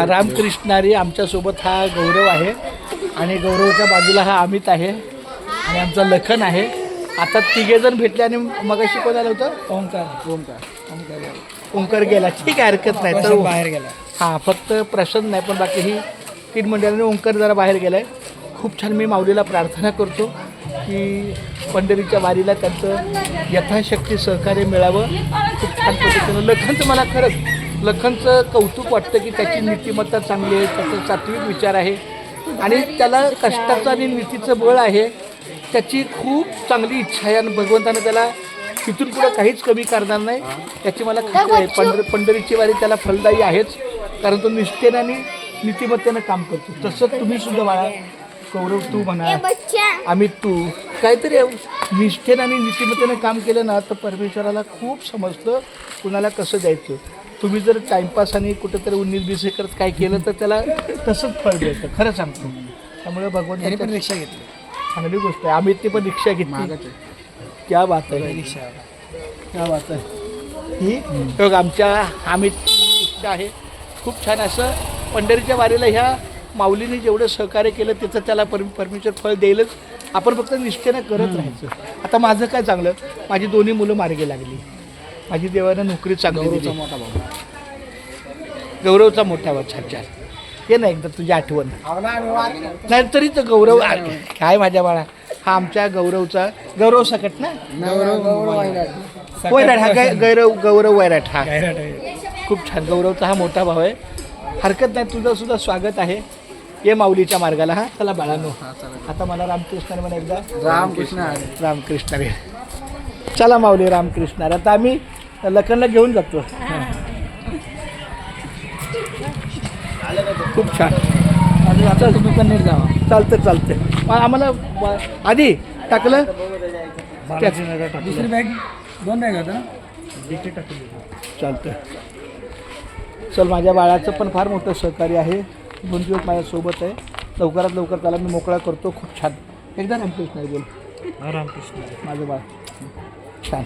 रामकृष्णारी आमच्यासोबत हा गौरव आहे. आणि गौरवच्या बाजूला हा अमित आहे. आणि आमचा लखन आहे. आता तिघे जण भेटले आणि मगाशी कोण आलं होतं? ओंकार. ओंकार. ओंकार ओंकार गेला. ठीक आहे हरकत नाही. तर बाहेर गेला. हां फक्त प्रसन्न नाही पण बाकी ही तीन मंडळाने ओंकार जरा बाहेर गेला आहे खूप छान मी माऊलीला प्रार्थना करतो की पंढरीच्या वारीला त्यांचं यथाशक्ती सहकार्य मिळावं. खूप छान पद्धतीनं लखनचं मला खरंच लखनचं कौतुक वाटतं की त्याची नीतिमत्ता चांगली आहे त्याचा सात्विक विचार आहे. आणि त्याला कष्टाचं आणि नीतीचं बळ आहे. त्याची खूप चांगली इच्छा आहे आणि भगवंतानं त्याला तिथून पुढं काहीच कमी करणार नाही. त्याची मला खात्री आहे. पंढर पंढरीची वारी त्याला फलदायी आहेच. कारण तो निष्ठेने आणि नीतिमत्तेनं काम करतो. तसं तुम्ही सुद्धा बाळा गौरव तू म्हणा आम्ही तू काहीतरी निष्ठेनं आणि नीतिमत्तेनं काम केलं ना तर परमेश्वराला खूप समजतं कुणाला कसं द्यायचं. तुम्ही जर टाईमपास आणि कुठेतरी उन्नीस बीस करत काय केलं तर त्याला तसंच फळ मिळतं. खरं सांगतो. त्यामुळे त्याने भगवंताची पण रिक्षा घेतली. चांगली गोष्ट आहे. आम्ही ती पण रिक्षा घेतली. क्या बात आहे. रिक्षा. क्या बात आहे. ही बघ आमच्या अमितची इच्छा आहे. खूप छान असं पंढरीच्या वारीला ह्या माऊलीने जेवढं सहकार्य केलं त्याचं त्याला पर परमेश्वर फळ देईलच. आपण फक्त निष्ठेनं करत राहायचं. आता माझं काय चांगलं? माझी दोन्ही मुलं मार्गी लागली. माझी देवानं नोकरी चांगली गौरवचा दिली. मोठा भाऊ. गौरवचा मोठा छान छान. ये ना एकदा तुझी आठवण. नाही तरी तर गौरव काय माझ्या बाळा? हा आमच्या गौरवचा गौरव सकट ना? गौरव गौरव वैराट. हा गौरव गौरव वैराट हा. खूप छान. गौरवचा हा मोठा भाव आहे. हरकत नाही तुझं सुद्धा स्वागत आहे. ये माऊलीच्या मार्गाला हा. चला बाळानो. हा आता मला रामकृष्णाने म्हणा एकदा. रामकृष्ण. रामकृष्ण रे चला माऊली रामकृष्ण. आता आम्ही लखनला घेऊन जातो. खूप छान. आता तुम्ही पण नीट जावा. चालतं चालतं आम्हाला आधी टाकलं? दुसरी बॅग दोन बॅग ना? चालतं चल माझ्या बाळाचं पण फार मोठं सहकार्य आहे. दोन दिवस माझ्यासोबत आहे. लवकरात लवकर त्याला मी मोकळा करतो. खूप छान. एकदा रामकृष्ण बोल. रामकृष्ण. माझं बाळ. छान.